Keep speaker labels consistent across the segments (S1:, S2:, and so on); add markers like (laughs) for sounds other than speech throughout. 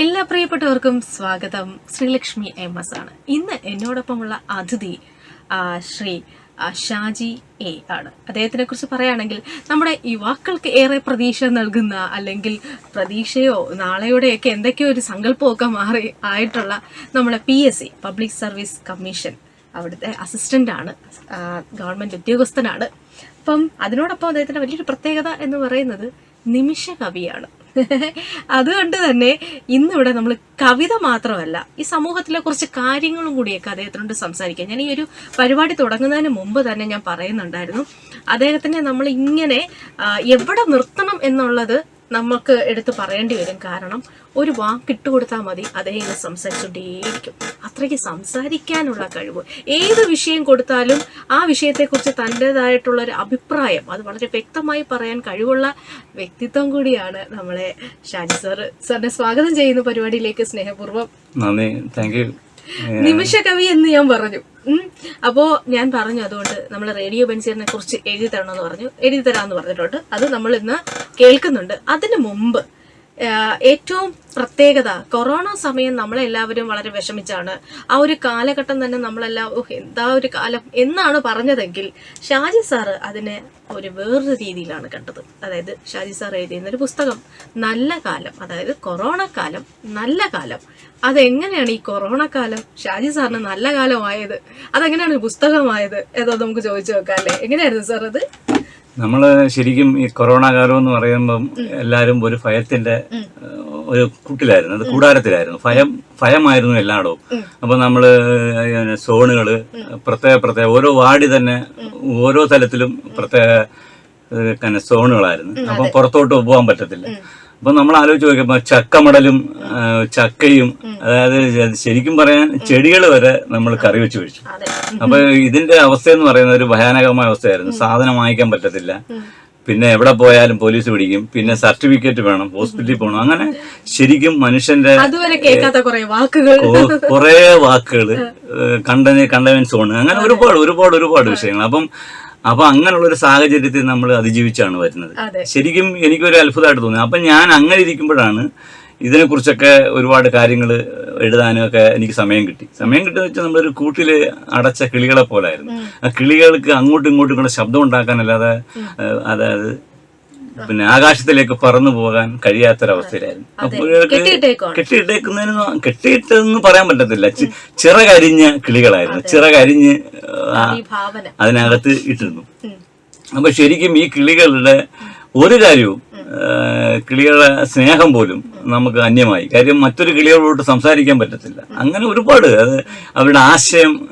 S1: എല്ലാ പ്രിയപ്പെട്ടവർക്കും സ്വാഗതം. ശ്രീലക്ഷ്മി എം എസ് ആണ്. ഇന്ന് എന്നോടൊപ്പമുള്ള അതിഥി ശ്രീ ഷാജി എ ആണ്. അദ്ദേഹത്തിനെ കുറിച്ച് പറയുകയാണെങ്കിൽ നമ്മുടെ യുവാക്കൾക്ക് ഏറെ പ്രതീക്ഷ നൽകുന്ന അല്ലെങ്കിൽ പ്രതീക്ഷയോ നാളെയോടെയൊക്കെ എന്തൊക്കെയോ ഒരു സങ്കല്പമൊക്കെ മാറി ആയിട്ടുള്ള നമ്മുടെ P S C public service commission അവിടുത്തെ അസിസ്റ്റന്റ് ആണ്. ഗവൺമെന്റ് ഉദ്യോഗസ്ഥനാണ്. അപ്പം അതിനോടൊപ്പം അദ്ദേഹത്തിന്റെ വലിയൊരു പ്രത്യേകത എന്ന് പറയുന്നത് നിമിഷ കവിയാണ് (laughs) അതുകൊണ്ട് തന്നെ ഇന്നിവിടെ നമ്മൾ കവിത മാത്രമല്ല ഈ സമൂഹത്തിലെ കുറച്ച് കാര്യങ്ങളും കൂടിയൊക്കെ അദ്ദേഹത്തിനോട് സംസാരിക്കാം. ഞാൻ ഈ ഒരു പരിപാടി തുടങ്ങുന്നതിന് മുമ്പ് തന്നെ ഞാൻ പറയുന്നുണ്ടായിരുന്നു അദ്ദേഹത്തിനെ നമ്മൾ ഇങ്ങനെ എവിടെ നിർത്തണം എന്നുള്ളത് നമുക്ക് എടുത്ത് പറയേണ്ടി വരും. കാരണം ഒരു വാക്ക് ഇട്ടുകൊടുത്താൽ മതി അദ്ദേഹം ഇങ്ങനെ സംസാരിച്ചുകൊണ്ടേയിരിക്കും അത്രയ്ക്ക് സംസാരിക്കാനുള്ള കഴിവ്. ഏത് വിഷയം കൊടുത്താലും ആ വിഷയത്തെക്കുറിച്ച് തന്റെതായിട്ടുള്ള ഒരു അഭിപ്രായം അത് വളരെ വ്യക്തമായി പറയാൻ കഴിവുള്ള വ്യക്തിത്വം കൂടിയാണ് നമ്മളെ ഷാജി സാറ്. സാറിനെ സ്വാഗതം ചെയ്യുന്ന പരിപാടിയിലേക്ക് സ്നേഹപൂർവം
S2: നന്ദി. താങ്ക്
S1: നിമിഷ കവി എന്ന് ഞാൻ പറഞ്ഞു. അപ്പോ ഞാൻ പറഞ്ഞു അതുകൊണ്ട് നമ്മൾ റേഡിയോ ബെൻസീറിനെ കുറിച്ച് എഴുതി തരണമെന്ന് പറഞ്ഞു. എഴുതി തരാമെന്ന് പറഞ്ഞിട്ടുണ്ട്. അത് നമ്മൾ ഇന്ന് കേൾക്കുന്നുണ്ട്. അതിനു മുമ്പ് ഏറ്റവും പ്രത്യേകത കൊറോണ സമയം നമ്മളെല്ലാവരും വളരെ വിഷമിച്ചാണ്. ആ ഒരു കാലഘട്ടം തന്നെ നമ്മളെല്ലാം ഓഹ് എന്താ ഒരു കാലം എന്നാണ് പറഞ്ഞതെങ്കിൽ ഷാജി സാറ് അതിനെ ഒരു വേറൊരു രീതിയിലാണ് കണ്ടത്. അതായത് ഷാജി സാർ എഴുതിയിരുന്ന ഒരു പുസ്തകം നല്ല കാലം അതായത് കൊറോണ കാലം നല്ല കാലം. അതെങ്ങനെയാണ് ഈ കൊറോണ കാലം? ഷാജി സാറിന് നല്ല കാലമായത് അതെങ്ങനെയാണ് ഈ പുസ്തകമായത് ഏതോ നമുക്ക് ചോദിച്ചു നോക്കാം അല്ലേ? എങ്ങനെയായിരുന്നു സാർ അത്?
S2: നമ്മൾ ശരിക്കും ഈ കൊറോണ കാലം എന്ന് പറയുമ്പം എല്ലാവരും ഒരു ഭയത്തിന്റെ ഒരു കുട്ടിലായിരുന്നു. അത് കൂടാരത്തിലായിരുന്നു. ഭയം ഭയമായിരുന്നു എല്ലായിടവും. അപ്പൊ നമ്മൾ സോണുകൾ പ്രത്യേക പ്രത്യേക ഓരോ വാർഡിൽ തന്നെ ഓരോ തലത്തിലും പ്രത്യേക സോണുകളായിരുന്നു. അപ്പൊ പുറത്തോട്ട് പോകാൻ പറ്റത്തില്ല. അപ്പൊ നമ്മൾ ആലോചിച്ച് നോക്കിയപ്പോ ചക്കമടലും ചക്കയും അതായത് ശരിക്കും പറയാൻ ചെടികൾ വരെ നമ്മൾ കറി വെച്ച് കഴിച്ചു അപ്പൊ ഇതിന്റെ അവസ്ഥ എന്ന് പറയുന്നത് ഒരു ഭയാനകമായ അവസ്ഥയായിരുന്നു. സാധനം വാങ്ങിക്കാൻ പറ്റത്തില്ല. പിന്നെ എവിടെ പോയാലും പോലീസ് പിടിക്കും. പിന്നെ സർട്ടിഫിക്കറ്റ് വേണം ഹോസ്പിറ്റലിൽ പോകണം. അങ്ങനെ ശരിക്കും മനുഷ്യന്റെ
S1: കുറെ വാക്കുകൾ.
S2: കണ്ടന് കണ്ടവൻ സോണ്. അങ്ങനെ ഒരുപാട് ഒരുപാട് ഒരുപാട് വിഷയങ്ങൾ. അപ്പം അപ്പൊ അങ്ങനെയുള്ള ഒരു സാഹചര്യത്തിൽ നമ്മൾ അതിജീവിച്ചാണ് വരുന്നത്. ശരിക്കും എനിക്കൊരു അത്ഭുതമായിട്ട് തോന്നി. അപ്പൊ ഞാൻ അങ്ങനെ ഇരിക്കുമ്പോഴാണ് ഇതിനെക്കുറിച്ചൊക്കെ ഒരുപാട് കാര്യങ്ങൾ എഴുതാനും ഒക്കെ എനിക്ക് സമയം കിട്ടി. സമയം കിട്ടുന്ന വെച്ചാൽ നമ്മളൊരു കൂട്ടിൽ അടച്ച കിളികളെ പോലായിരുന്നു. ആ കിളികൾക്ക് അങ്ങോട്ടും ഇങ്ങോട്ടും കൂടെ ശബ്ദം ഉണ്ടാക്കാനല്ലാതെ അതായത് പിന്നെ ആകാശത്തിലേക്ക് പറന്നു പോകാൻ കഴിയാത്തൊരവസ്ഥയിലായിരുന്നു. അപ്പോൾ. കെട്ടിയിട്ടേക്കുന്നതിന് കെട്ടിയിട്ടെന്ന് പറയാൻ പറ്റത്തില്ല. ചിറകരിഞ്ഞ കിളികളായിരുന്നു. ചിറകരിഞ്ഞ് അതിനകത്ത് ഇട്ടിരുന്നു. അപ്പൊ ശരിക്കും ഈ കിളികളുടെ ഒരു കാര്യവും കിളികളുടെ സ്നേഹം പോലും നമുക്ക് അന്യമായി. കാര്യം മറ്റൊരു കിളികളോട് സംസാരിക്കാൻ പറ്റത്തില്ല. അങ്ങനെ ഒരുപാട് അത് അവരുടെ ആശയം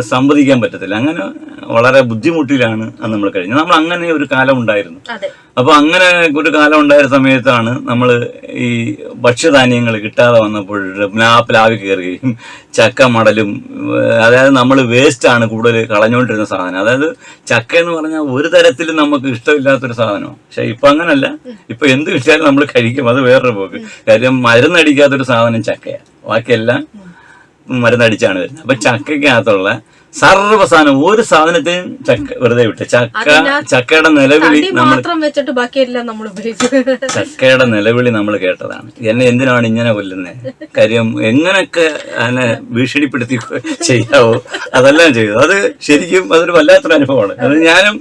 S2: സംവദിക്കാൻ പറ്റത്തില്ല. അങ്ങനെ വളരെ ബുദ്ധിമുട്ടിലാണ് അത് നമ്മൾ കഴിഞ്ഞത്. നമ്മൾ അങ്ങനെ ഒരു കാലം ഉണ്ടായിരുന്നു.
S1: അതെ.
S2: അപ്പൊ അങ്ങനെ ഒരു കാലം ഉണ്ടായ സമയത്താണ് നമ്മൾ ഈ ഭക്ഷ്യധാന്യങ്ങൾ കിട്ടാതെ വന്നപ്പോൾ പ്ലാവ് കയറുകയും ചക്ക മടലും അതായത് നമ്മൾ വേസ്റ്റ് ആണ് കൂടുതൽ കളഞ്ഞുകൊണ്ടിരുന്ന സാധനം. അതായത് ചക്ക എന്ന് പറഞ്ഞാൽ ഒരു തരത്തിലും നമുക്ക് ഇഷ്ടമില്ലാത്തൊരു സാധനമാണ്. പക്ഷെ ഇപ്പൊ അങ്ങനല്ല. ഇപ്പൊ എന്ത് കിട്ടിയാലും നമ്മൾ കഴിക്കും. അത് വേറൊരു പോക്ക്. കാര്യം മരുന്നടിക്കാത്തൊരു സാധനം ചക്കയാണ് ബാക്കിയെല്ലാം മരുന്നടിച്ചാണ് വരുന്നത്. അപ്പൊ ചക്കയ്ക്കകത്തുള്ള സർവ സാധനം ഒരു സാധനത്തെയും ചക്ക വെറുതെ വിട്ട്. ചക്ക ചക്കയുടെ നിലവിളി നമ്മൾ
S1: മാത്രം വെച്ചിട്ട് ബാക്കിയെല്ലാം നമ്മൾ
S2: ചക്കയുടെ നിലവിളി നമ്മൾ കേട്ടതാണ്. എന്നെ എന്തിനാണ് ഇങ്ങനെ കൊല്ലുന്നത് കാര്യം എങ്ങനെയൊക്കെ അതിനെ ഭീഷണിപ്പെടുത്തി ചെയ്യാവോ? അതെല്ലാം ചെയ്തു. അത് ശരിക്കും അതൊരു വല്ലാത്തൊരു അനുഭവമാണ്. അത് ഞാനും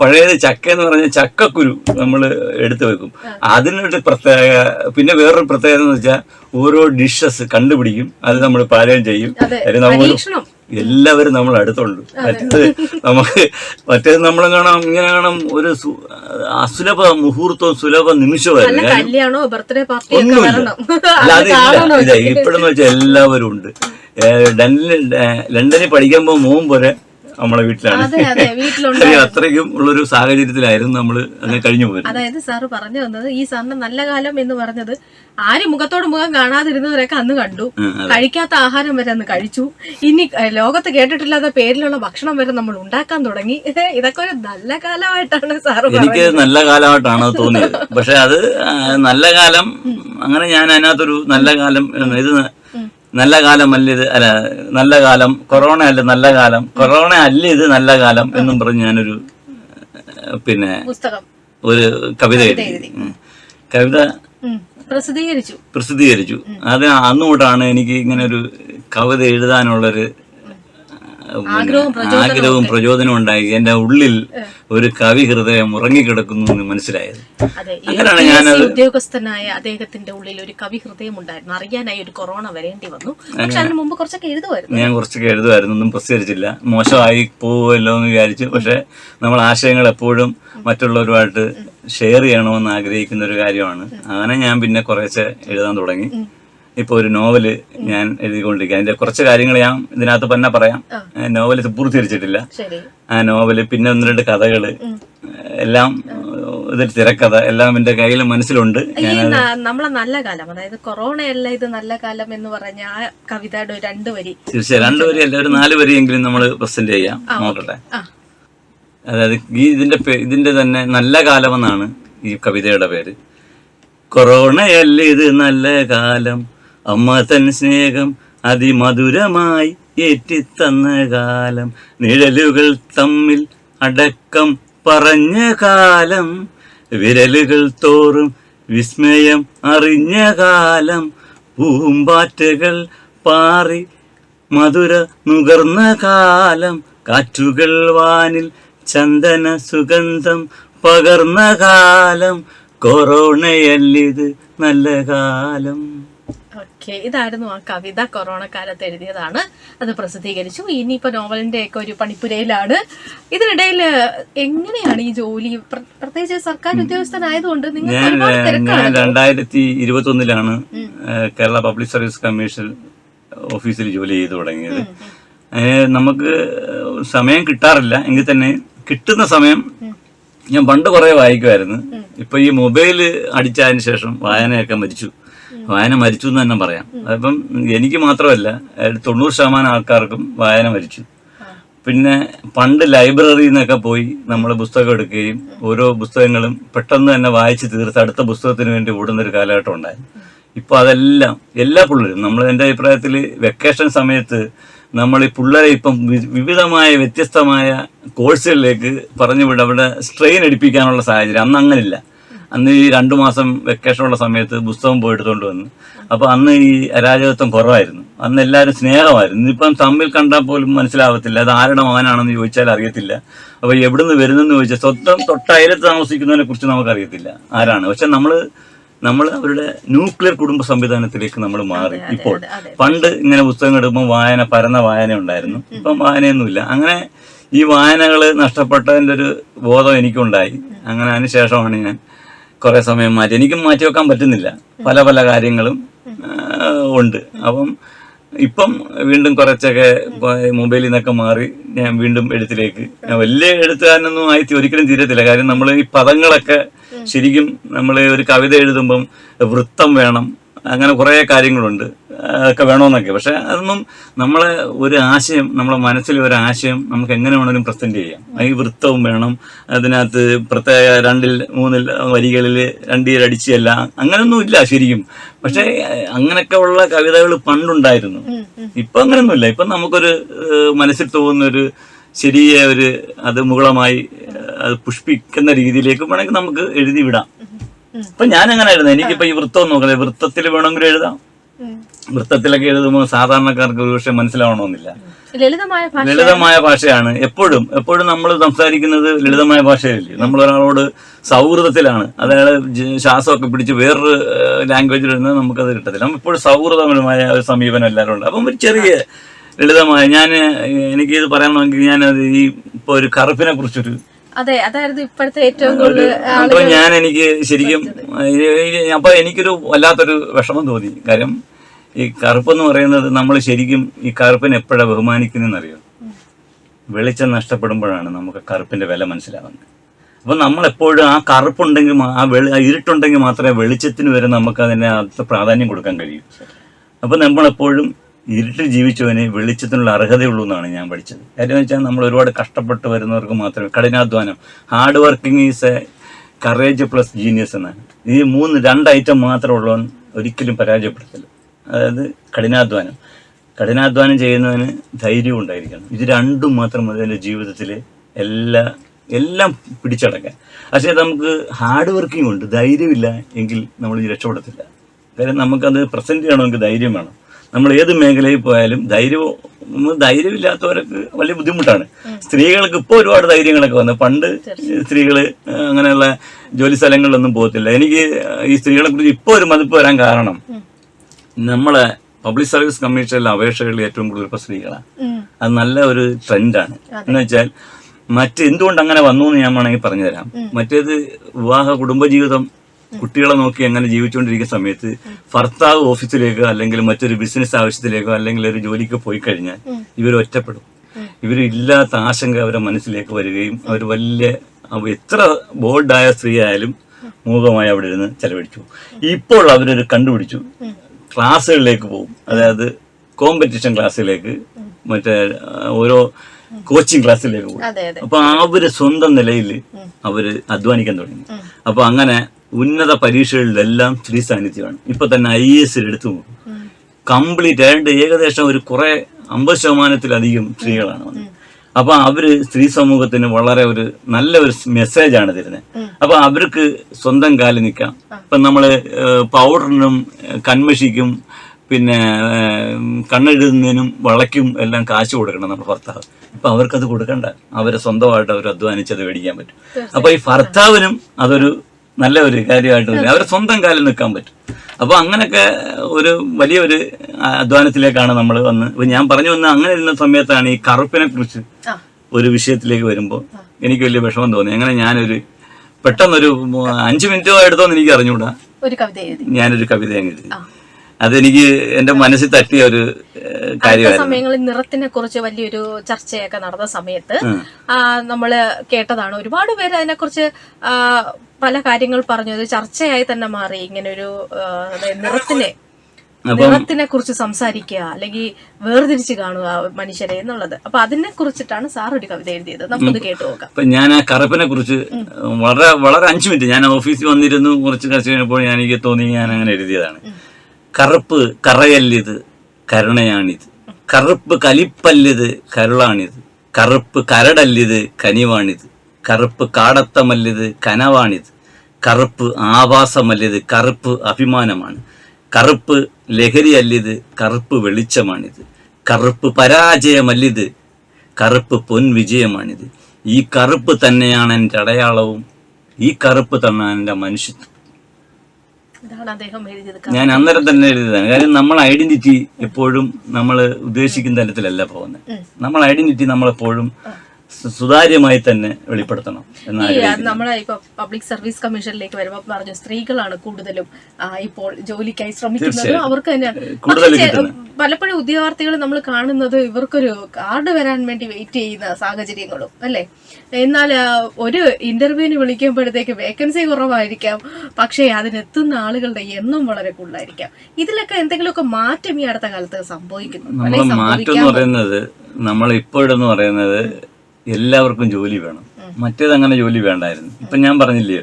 S2: പഴയത് ചക്ക എന്ന് പറഞ്ഞ ചക്കക്കുരു നമ്മൾ എടുത്തു വെക്കും. അതിനൊരു പ്രത്യേക പിന്നെ വേറൊരു പ്രത്യേകത എന്ന് വെച്ചാൽ ഓരോ ഡിഷസ് കണ്ടുപിടിക്കും. അത് നമ്മൾ പാചകം ചെയ്യും. നമ്മൾ എല്ലാവരും നമ്മൾ അടുത്തുണ്ട്. മറ്റേത് നമുക്ക് മറ്റേത് നമ്മളെ കാണാം ഇങ്ങനെ കാണാം ഒരു അസുലഭ മുഹൂർത്തവും സുലഭ നിമിഷമായിരുന്നു
S1: ഒക്കെ
S2: ഒന്നുമില്ല. ഇല്ല ഇപ്പോഴെന്ന് വെച്ചാൽ എല്ലാവരും ഉണ്ട്. ലണ്ടനിൽ പഠിക്കാൻ പോകുമ്പോൾ മോൻ പോലെ നമ്മളെ വീട്ടിലാണ്. (laughs) അത്രയും ഉള്ളൊരു സാഹചര്യത്തിലായിരുന്നു നമ്മൾ അങ്ങനെ കഴിഞ്ഞു പോയത്.
S1: അതായത് സാറ് പറഞ്ഞു വന്നത് ഈ സാറിന്റെ നല്ല കാലം എന്ന് പറഞ്ഞത് ആരും മുഖത്തോട് മുഖം കാണാതിരുന്നവരൊക്കെ അന്ന് കണ്ടു. കഴിക്കാത്ത ആഹാരം വരെ അന്ന് കഴിച്ചു. ഇനി ലോകത്ത് കേട്ടിട്ടില്ലാത്ത പേരിലുള്ള ഭക്ഷണം വരെ നമ്മൾ ഉണ്ടാക്കാൻ തുടങ്ങി. (laughs) ഇതൊക്കെ ഒരു നല്ല കാലമായിട്ടാണ് സാറ്
S2: എനിക്ക് നല്ല കാലമായിട്ടാണ് തോന്നിയത്. പക്ഷെ അത് നല്ല കാലം അങ്ങനെ ഞാൻ അതിനകത്തൊരു നല്ല കാലം ഇത് നല്ല കാലം അല്ല ഇത് അല്ല നല്ല കാലം കൊറോണ അല്ല നല്ല കാലം. കൊറോണ അല്ല ഇത് നല്ല കാലം എന്നും പറഞ്ഞ് ഞാനൊരു പിന്നെ ഒരു കവിത എഴുതി. കവിത.
S1: പ്രസിദ്ധീകരിച്ചു.
S2: പ്രസിദ്ധീകരിച്ചു. അത് അന്നുകൊണ്ടാണ് എനിക്ക് ഇങ്ങനെ ഒരു കവിത എഴുതാനുള്ളൊരു
S1: ആഗ്രഹവും പ്രചോദനവും
S2: ഉണ്ടായി. എന്റെ ഉള്ളിൽ ഒരു കവി ഹൃദയം ഉറങ്ങിക്കിടക്കുന്നു എന്ന് മനസ്സിലായത്. അങ്ങനെയാണ് ഞാൻ
S1: ഉദ്യോഗസ്ഥനായ അദ്ദേഹത്തിന്റെ ഉള്ളിൽ ഒരു കവി ഹൃദയം ഉണ്ടായിരുന്നു. അറിയാനായി ഒരു കൊറോണ വരേണ്ടി വന്നു. പക്ഷെ അതിന് മുമ്പ് കുറച്ചൊക്കെ എഴുതുമായിരുന്നു.
S2: ഞാൻ കുറച്ചൊക്കെ എഴുതുമായിരുന്നു ഒന്നും പ്രസിദ്ധീകരിച്ചില്ല. മോശമായി പോവുമല്ലോ എന്ന് വിചാരിച്ചു. പക്ഷെ നമ്മൾ ആശയങ്ങൾ എപ്പോഴും മറ്റുള്ളവരുമായിട്ട് ഷെയർ ചെയ്യണമെന്ന് ആഗ്രഹിക്കുന്ന ഒരു കാര്യമാണ്. അങ്ങനെ ഞാൻ പിന്നെ കുറേശ്ശെ എഴുതാൻ തുടങ്ങി. ഇപ്പൊ ഒരു നോവൽ ഞാൻ എഴുതിക്കൊണ്ടിരിക്കുക അതിന്റെ കുറച്ച് കാര്യങ്ങൾ ഞാൻ ഇതിനകത്ത് തന്നെ പറയാം. നോവൽ പൂർത്തീകരിച്ചിട്ടില്ല. ആ നോവൽ പിന്നെ ഒന്ന് രണ്ട് കഥകൾ. എല്ലാം ഇതൊരു തിരക്കഥ എല്ലാം എന്റെ കയ്യിൽ മനസ്സിലുണ്ട്.
S1: നമ്മളെ നല്ല കാലം അതായത് കൊറോണയല്ല ഇത് നല്ല കാലം എന്ന് പറഞ്ഞ ആ കവിതയുടെ രണ്ട് വരി.
S2: തീർച്ചയായും. വരി അല്ല ഒരു നാല് വരിയെങ്കിലും നമ്മൾ പ്രസന്റ് ചെയ്യാം. നോക്കട്ടെ. അതായത് ഈ ഇതിന്റെ ഇതിന്റെ തന്നെ നല്ല കാലം എന്നാണ് ഈ കവിതയുടെ പേര്. കൊറോണയല്ല ഇത് നല്ല കാലം. അമ്മ തൻ സ്നേഹം അതിമധുരമായി ഏറ്റിത്തന്ന കാലം. നിഴലുകൾ തമ്മിൽ അടക്കം പറഞ്ഞ കാലം. വിരലുകൾ തോറും വിസ്മയം അറിഞ്ഞ കാലം. പൂമ്പാറ്റകൾ പാറി മധുര നുകർന്ന കാലം. കാറ്റുകൾ വാനിൽ ചന്ദന സുഗന്ധം പകർന്ന കാലം. കൊറോണയല്ലിത് നല്ല കാലം.
S1: ഓക്കെ ഇതായിരുന്നു ആ കവിത കൊറോണ കാലത്ത് എഴുതിയതാണ്. അത് പ്രസിദ്ധീകരിച്ചു. ഇനിയിപ്പോ നോവലിന്റെ ഒക്കെ ഒരു പണിപ്പുരയിലാണ്. ഇതിനിടയിൽ എങ്ങനെയാണ് ഈ ജോലി? പ്ര- പ്രത്യേകിച്ച് സർക്കാർ ഉദ്യോഗസ്ഥനായതുകൊണ്ട്
S2: ഞാൻ രണ്ടായിരത്തി ഇരുപത്തി ഒന്നിലാണ് കേരള പബ്ലിക് സർവീസ് കമ്മീഷൻ ഓഫീസിൽ ജോലി ചെയ്തു തുടങ്ങിയത്. നമുക്ക് സമയം കിട്ടാറില്ല. എങ്കിൽ തന്നെ കിട്ടുന്ന സമയം ഞാൻ പണ്ട് കുറെ വായിക്കുമായിരുന്നു ഇപ്പൊ ഈ മൊബൈൽ അടിച്ചതിന് ശേഷം വായനയൊക്കെ മരിച്ചു. വായന മരിച്ചു എന്ന് തന്നെ പറയാം. അപ്പം എനിക്ക് മാത്രമല്ല തൊണ്ണൂറ് ശതമാനം ആൾക്കാർക്കും വായന മരിച്ചു. പിന്നെ പണ്ട് ലൈബ്രറിയിൽ നിന്നൊക്കെ പോയി നമ്മൾ പുസ്തകം എടുക്കുകയും ഓരോ പുസ്തകങ്ങളും പെട്ടെന്ന് തന്നെ വായിച്ച് തീർത്ത് അടുത്ത പുസ്തകത്തിന് വേണ്ടി ഓടുന്ന ഒരു കാലഘട്ടം ഉണ്ടായിരുന്നു ഇപ്പോൾ അതെല്ലാം എല്ലാ പിള്ളേരും നമ്മൾ എന്റെ അഭിപ്രായത്തിൽ വെക്കേഷൻ സമയത്ത് നമ്മൾ ഈ പിള്ളേരെ ഇപ്പം വിവിധമായ വ്യത്യസ്തമായ കോഴ്സുകളിലേക്ക് പറഞ്ഞു വിട. അവിടെ സ്ട്രെയിൻ എടുപ്പിക്കാനുള്ള സാഹചര്യം അന്ന് അങ്ങനില്ല. അന്ന് ഈ രണ്ടു മാസം വെക്കേഷനുള്ള സമയത്ത് പുസ്തകം പോയി എടുത്തുകൊണ്ട് വന്നു. അപ്പൊ അന്ന് ഈ അരാജകത്വം കുറവായിരുന്നു. അന്ന് എല്ലാവരും സ്നേഹമായിരുന്നു. ഇന്നിപ്പം തമ്മിൽ കണ്ടാൽ പോലും മനസ്സിലാവത്തില്ല. അത് ആരുടെ മകനാണെന്ന് ചോദിച്ചാൽ അറിയത്തില്ല. അപ്പൊ എവിടുന്ന് വരുന്നെന്ന് ചോദിച്ചാൽ സ്വന്തം തൊട്ടയലത്ത് താമസിക്കുന്നതിനെ കുറിച്ച് നമുക്കറിയത്തില്ല ആരാണ്. പക്ഷെ നമ്മൾ നമ്മൾ അവരുടെ ന്യൂക്ലിയർ കുടുംബ സംവിധാനത്തിലേക്ക് നമ്മൾ മാറി. ഇപ്പോൾ. പണ്ട് ഇങ്ങനെ പുസ്തകം എടുക്കുമ്പോൾ വായന പരന്ന വായന ഉണ്ടായിരുന്നു. ഇപ്പം വായനയൊന്നുമില്ല. അങ്ങനെ ഈ വായനകൾ നഷ്ടപ്പെട്ടതിന്റെ ഒരു ബോധം എനിക്കുണ്ടായി. അങ്ങനെ അതിന് ശേഷമാണ് ഞാൻ കുറെ സമയം മാറ്റി. എനിക്കും മാറ്റി വെക്കാൻ പറ്റുന്നില്ല. പല പല കാര്യങ്ങളും ഉണ്ട്. അപ്പം ഇപ്പം വീണ്ടും കുറച്ചൊക്കെ മൊബൈലിൽ നിന്നൊക്കെ മാറി ഞാൻ വീണ്ടും എഴുത്തിലേക്ക്. ഞാൻ വലിയ എഴുത്തുകാരനൊന്നും ആയി ഒരിക്കലും തീരത്തില്ല. കാര്യം നമ്മൾ ഈ പദങ്ങളൊക്കെ ശരിക്കും നമ്മൾ ഒരു കവിത എഴുതുമ്പം വൃത്തം വേണം. അങ്ങനെ കുറേ കാര്യങ്ങളുണ്ട്. അതൊക്കെ വേണമെന്നൊക്കെ പക്ഷെ അതൊന്നും നമ്മളെ ഒരു ആശയം നമ്മളെ മനസ്സിലെ ഒരു ആശയം നമുക്ക് എങ്ങനെ വേണമെങ്കിലും പ്രസന്റ് ചെയ്യാം. ഈ വൃത്തവും വേണം അതിനകത്ത് പ്രത്യേക രണ്ടിൽ മൂന്നിൽ വരികളിൽ രണ്ടിൽ അടിച്ചല്ല അങ്ങനെയൊന്നും ഇല്ല ശരിക്കും. പക്ഷെ അങ്ങനെയൊക്കെ ഉള്ള കവിതകൾ പണ്ടുണ്ടായിരുന്നു. ഇപ്പൊ അങ്ങനെയൊന്നുമില്ല ഇപ്പൊ നമുക്കൊരു മനസ്സിൽ തോന്നുന്നൊരു ശരിയ ഒരു അത് മുകളമായി അത് പുഷ്പിക്കുന്ന രീതിയിലേക്ക് വേണമെങ്കിൽ നമുക്ക് എഴുതി വിടാം ഇപ്പൊ ഞാൻ അങ്ങനെ എഴുതാം എനിക്കിപ്പോ ഈ വൃത്തം നോക്കണേ വൃത്തത്തിൽ വേണമെങ്കിൽ എഴുതാം. വൃത്തത്തിലൊക്കെ എഴുതുമ്പോൾ സാധാരണക്കാർക്ക് ഒരു പക്ഷെ മനസ്സിലാവണമെന്നില്ല.
S1: ലളിതമായ ഭാഷ
S2: ലളിതമായ ഭാഷയാണ്. എപ്പോഴും എപ്പോഴും നമ്മൾ സംസാരിക്കുന്നത് ലളിതമായ ഭാഷയല്ലേ? നമ്മൾ ഒരാളോട് സൗഹൃദത്തിലാണ്. അതായത് ശ്വാസമൊക്കെ പിടിച്ച് വേറൊരു ലാംഗ്വേജിൽ എഴുതുന്നത് നമുക്കത് കിട്ടത്തില്ല. നമ്മൾ എപ്പോഴും സൗഹൃദപരമായ ഒരു സമീപനം എല്ലാവരും ഉണ്ട്. അപ്പം ഒരു ചെറിയ ലളിതമായ ഞാൻ എനിക്ക് ഇത് പറയണമെങ്കിൽ ഞാനത് ഈ ഇപ്പൊ ഒരു കറുപ്പിനെ കുറിച്ചൊരു
S1: അതെ അതായിരുന്നു ഇപ്പോഴത്തെ ഏറ്റവും കൂടുതൽ
S2: ഞാൻ എനിക്ക് ശരിക്കും അപ്പൊ എനിക്കൊരു വല്ലാത്തൊരു വിഷമം തോന്നി. കാര്യം ഈ കറുപ്പ് എന്ന് പറയുന്നത് നമ്മൾ ശരിക്കും ഈ കറുപ്പിനെ എപ്പോഴാണ് ബഹുമാനിക്കുന്നതെന്നറിയോ? വെളിച്ചം നഷ്ടപ്പെടുമ്പോഴാണ് നമുക്ക് കറുപ്പിന്റെ വില മനസ്സിലാവുന്നത്. അപ്പൊ നമ്മൾ എപ്പോഴും ആ കറുപ്പുണ്ടെങ്കിൽ ആ വെളി ആ ഇരുട്ടുണ്ടെങ്കിൽ മാത്രമേ വെളിച്ചത്തിന് വരെ നമുക്ക് അതിനെ പ്രാധാന്യം കൊടുക്കാൻ കഴിയൂ. അപ്പൊ നമ്മളെപ്പോഴും ഇരുട്ടിൽ ജീവിച്ചവന് വെളിച്ചത്തിനുള്ള അർഹതയുള്ളൂ എന്നാണ് ഞാൻ പഠിച്ചത്. കാര്യം വെച്ചാൽ നമ്മൾ ഒരുപാട് കഷ്ടപ്പെട്ട് വരുന്നവർക്ക് മാത്രമേ കഠിനാധ്വാനം hard working is a courage plus genius എന്നാണ്. ഈ മൂന്ന് രണ്ട് ഐറ്റം മാത്രമുള്ളവൻ ഒരിക്കലും പരാജയപ്പെടുത്തില്ല. അതായത് കഠിനാധ്വാനം. കഠിനാധ്വാനം ചെയ്യുന്നവന് ധൈര്യം ഉണ്ടായിരിക്കണം. ഇത് രണ്ടും മാത്രം മതി എന്റെ ജീവിതത്തിൽ എല്ലാ എല്ലാം പിടിച്ചടക്കാൻ. പക്ഷേ നമുക്ക് ഹാർഡ് വർക്കിംഗ് ഉണ്ട് ധൈര്യമില്ല എങ്കിൽ നമ്മൾ രക്ഷപ്പെടത്തില്ല. കാര്യം നമുക്കത് പ്രസന്റ് ചെയ്യണമെങ്കിൽ ധൈര്യം വേണം. നമ്മൾ ഏത് മേഖലയിൽ പോയാലും ധൈര്യം ധൈര്യമില്ലാത്തവർക്ക് വലിയ ബുദ്ധിമുട്ടാണ്. സ്ത്രീകൾക്ക് ഇപ്പോൾ ഒരുപാട് ധൈര്യങ്ങളൊക്കെ വന്നു. പണ്ട് സ്ത്രീകൾ അങ്ങനെയുള്ള ജോലി സ്ഥലങ്ങളിലൊന്നും പോകത്തില്ല. എനിക്ക് ഈ സ്ത്രീകളെ കുറിച്ച് ഇപ്പോൾ ഒരു മതിപ്പ് വരാൻ കാരണം നമ്മളെ പബ്ലിക് സർവീസ് കമ്മീഷനിലെ അപേക്ഷകളിൽ ഏറ്റവും കൂടുതൽ ഇപ്പോൾ സ്ത്രീകളാണ് അത് നല്ല ഒരു ട്രെൻഡാണ്. എന്ന് വെച്ചാൽ മറ്റെന്തുകൊണ്ട് അങ്ങനെ വന്നു എന്ന് ഞാൻ വേണമെങ്കിൽ പറഞ്ഞുതരാം. മറ്റേത് വിവാഹ കുടുംബജീവിതം കുട്ടികളെ നോക്കി എങ്ങനെ ജീവിച്ചുകൊണ്ടിരിക്കുന്ന സമയത്ത് ഭർത്താവ് ഓഫീസിലേക്കോ അല്ലെങ്കിൽ മറ്റൊരു ബിസിനസ് ആവശ്യത്തിലേക്കോ അല്ലെങ്കിൽ ഒരു ജോലിക്ക് പോയി കഴിഞ്ഞാൽ ഇവർ ഒറ്റപ്പെടും. ഇവർ ഇല്ലാത്ത ആശങ്ക അവരുടെ മനസ്സിലേക്ക് വരികയും അവർ വലിയ എത്ര ബോൾഡായ സ്ത്രീ ആയാലും മൂകമായി അവിടെ ഇരുന്ന് ചെലവഴിച്ചു ഇപ്പോൾ അവരൊരു കണ്ടുപിടിച്ചു. ക്ലാസ്സുകളിലേക്ക് പോകും. അതായത് കോമ്പറ്റീഷൻ ക്ലാസ്സിലേക്ക് മറ്റേ ഓരോ കോച്ചിങ് ക്ലാസ്സിലേക്ക്
S1: പോയി.
S2: അപ്പൊ അവർ സ്വന്തം നിലയിൽ അവർ അധ്വാനിക്കാൻ തുടങ്ങി. അപ്പൊ അങ്ങനെ ഉന്നത പരീക്ഷകളിലെല്ലാം സ്ത്രീ സാന്നിധ്യമാണ്. ഇപ്പൊ തന്നെ ഐ എസ് എടുത്തു കംപ്ലീറ്റ് ആയിട്ട് ഏകദേശം ഒരു കുറെ അമ്പത് ശതമാനത്തിലധികം സ്ത്രീകളാണ് വന്നത്. അപ്പൊ അവർ സ്ത്രീ സമൂഹത്തിന് വളരെ ഒരു നല്ല ഒരു മെസ്സേജാണ് തരുന്നത് അപ്പൊ അവർക്ക് സ്വന്തം കാലിൽ നിൽക്കാം. ഇപ്പൊ നമ്മൾ പൗഡറിനും കൺമഷിക്കും പിന്നെ കണ്ണെഴുതുന്നതിനും വളയ്ക്കും എല്ലാം കാശ് കൊടുക്കണം നമ്മുടെ ഭർത്താവ്. ഇപ്പം അവർക്കത് കൊടുക്കണ്ട. അവരെ സ്വന്തമായിട്ട് അവർ അധ്വാനിച്ചത് മേടിക്കാൻ പറ്റും. അപ്പോൾ ഈ ഭർത്താവിനും അതൊരു നല്ല ഒരു കാര്യമായിട്ട് അവർ അവരെ സ്വന്തം കാലിൽ നിൽക്കാൻ പറ്റും. അപ്പോൾ അങ്ങനെയൊക്കെ ഒരു വലിയൊരു അധ്വാനത്തിലേക്കാണ് നമ്മൾ വന്ന്. ഇപ്പം ഞാൻ പറഞ്ഞു വന്ന അങ്ങനെ ഇരുന്ന സമയത്താണ് ഈ കറുപ്പിനെ കുറിച്ച് ഒരു വിഷയത്തിലേക്ക് വരുമ്പോൾ എനിക്ക് വലിയ വിഷമം തോന്നി. അങ്ങനെ ഞാനൊരു പെട്ടെന്നൊരു അഞ്ച് മിനിറ്റോ എടുത്തോന്ന് എനിക്ക് അറിഞ്ഞുകൂടാ ഞാനൊരു കവിത എഴുതി. അതെനിക്ക് എന്റെ മനസ്സിൽ തട്ടിയ ഒരു കാര്യമായിരുന്നു.
S1: സമയങ്ങളിൽ നിറത്തിനെ കുറിച്ച് വലിയൊരു ചർച്ചയൊക്കെ നടന്ന സമയത്ത് നമ്മൾ നമ്മൾ കേട്ടതാണ് ഒരുപാട് പേര് അതിനെക്കുറിച്ച് കുറിച്ച് പല കാര്യങ്ങൾ പറഞ്ഞു. ചർച്ചയായി തന്നെ മാറി. ഇങ്ങനെ ഒരു നിറത്തിനെ നിറത്തിനെ കുറിച്ച് സംസാരിക്കുക അല്ലെങ്കിൽ വേർതിരിച്ച് കാണുക മനുഷ്യരെ എന്നുള്ളത്. അപ്പൊ അതിനെ കുറിച്ചിട്ടാണ് സാർ ഒരു കവിത എഴുതിയത്. നമുക്കൊന്ന് കേട്ടു നോക്കാം.
S2: അപ്പൊ ഞാൻ ആ കറുപ്പിനെ കുറിച്ച് വളരെ വളരെ അഞ്ചു മിനിറ്റ് ഞാൻ ഓഫീസിൽ വന്നിരുന്നു കുറച്ച് കുറച്ച് കഴിഞ്ഞപ്പോൾ ഞാൻ എനിക്ക് തോന്നി ഞാൻ അങ്ങനെ എഴുതിയതാണ്. കറുപ്പ് കറയല്ലിത് കരുണയാണിത്. കറുപ്പ് കലിപ്പല്ലിത് കരുളാണിത്. കറുപ്പ് കരടല്ലിത് കനിവാണിത്. കറുപ്പ് കാടത്തമല്ലിത് കനവാണിത്. കറുപ്പ് ആവാസമല്ലിത് കറുപ്പ് അഭിമാനമാണ്. കറുപ്പ് ലഹരിയല്ലിത് കറുപ്പ് വെളിച്ചമാണിത്. കറുപ്പ് പരാജയമല്ലിത് കറുപ്പ് പൊൻ വിജയമാണിത് ഈ കറുപ്പ് തന്നെയാണ് എന്റെ അടയാളവും. ഈ കറുപ്പ് തന്നെയാണ് എന്റെ മനുഷ്യത്വം. ഞാൻ അന്നേരം തന്നെ എഴുതിയതാണ്. കാര്യം നമ്മൾ ഐഡന്റിറ്റി എപ്പോഴും നമ്മൾ ഉദ്ദേശിക്കുന്ന തരത്തിലല്ല പോകുന്നത്. നമ്മൾ ഐഡന്റിറ്റി നമ്മളെപ്പോഴും സുതാര്യമായി തന്നെ വെളിപ്പെടുത്തണം
S1: നമ്മളെ ഇപ്പൊ പബ്ലിക് സർവീസ് കമ്മീഷനിലേക്ക് വരുമ്പോൾ പറഞ്ഞു സ്ത്രീകളാണ് കൂടുതലും ഇപ്പോൾ ജോലിക്കായി ശ്രമിക്കുന്നത്. അവർക്ക് തന്നെ പലപ്പോഴും ഉദ്യോഗാർത്ഥികൾ നമ്മൾ കാണുന്നത് ഇവർക്കൊരു കാർഡ് വരാൻ വേണ്ടി വെയിറ്റ് ചെയ്യുന്ന സാഹചര്യങ്ങളും അല്ലേ? എന്നാൽ ഒരു ഇന്റർവ്യൂവിന് വിളിക്കുമ്പോഴത്തേക്ക് വേക്കൻസി കുറവായിരിക്കാം. പക്ഷേ അതിനെത്തുന്ന ആളുകളുടെ എണ്ണം വളരെ കൂടുതലായിരിക്കാം. ഇതിലൊക്കെ എന്തെങ്കിലുമൊക്കെ മാറ്റം ഈ അടുത്ത കാലത്ത് സംഭവിക്കുന്നു.
S2: മാറ്റം എന്ന് പറയുന്നത് നമ്മൾ ഇപ്പോഴെന്ന് പറയുന്നത് എല്ലാവർക്കും ജോലി വേണം. മറ്റേത് അങ്ങനെ ജോലി വേണ്ടായിരുന്നു. ഇപ്പൊ ഞാൻ പറഞ്ഞില്ലേ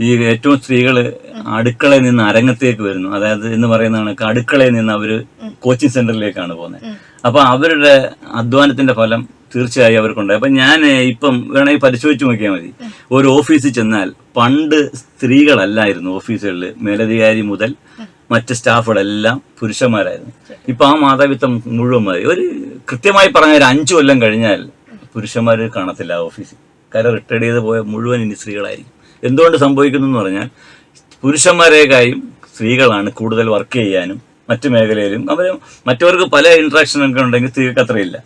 S2: ഈ ഏറ്റവും സ്ത്രീകൾ അടുക്കളയിൽ നിന്ന് അരങ്ങത്തേക്ക് വരുന്നു. അതായത് എന്ന് പറയുന്ന കണക്ക് അടുക്കളയിൽ നിന്ന് അവർ കോച്ചിങ് സെന്ററിലേക്കാണ് പോകുന്നത് അപ്പോൾ അവരുടെ അധ്വാനത്തിന്റെ ഫലം തീർച്ചയായും അവർക്കുണ്ട് അപ്പൊ ഞാൻ ഇപ്പം വേണമെങ്കിൽ പരിശോധിച്ച് നോക്കിയാൽ മതി. ഒരു ഓഫീസിൽ ചെന്നാൽ പണ്ട് സ്ത്രീകളല്ലായിരുന്നു ഓഫീസുകളിൽ മേലധികാരി മുതൽ മറ്റ് സ്റ്റാഫുകളെല്ലാം പുരുഷന്മാരായിരുന്നു. ഇപ്പൊ ആ മാതാപിത്വം മുഴുവൻ മതി ഒരു കൃത്യമായി പറഞ്ഞ ഒരു അഞ്ചു കൊല്ലം കഴിഞ്ഞാൽ പുരുഷന്മാർ കാണത്തില്ല ഓഫീസിൽ. കാരണം റിട്ടയർഡ് ചെയ്ത് പോയ മുഴുവൻ ഇനി സ്ത്രീകളായിരിക്കും. എന്തുകൊണ്ട് സംഭവിക്കുന്നു എന്ന് പറഞ്ഞാൽ പുരുഷന്മാരെക്കായും സ്ത്രീകളാണ് കൂടുതൽ വർക്ക് ചെയ്യാനും മറ്റു മേഖലയിലും അവർ മറ്റവർക്ക് പല ഇൻട്രാക്ഷനൊക്കെ ഉണ്ടെങ്കിൽ സ്ത്രീകൾക്ക് അത്രയില്ല.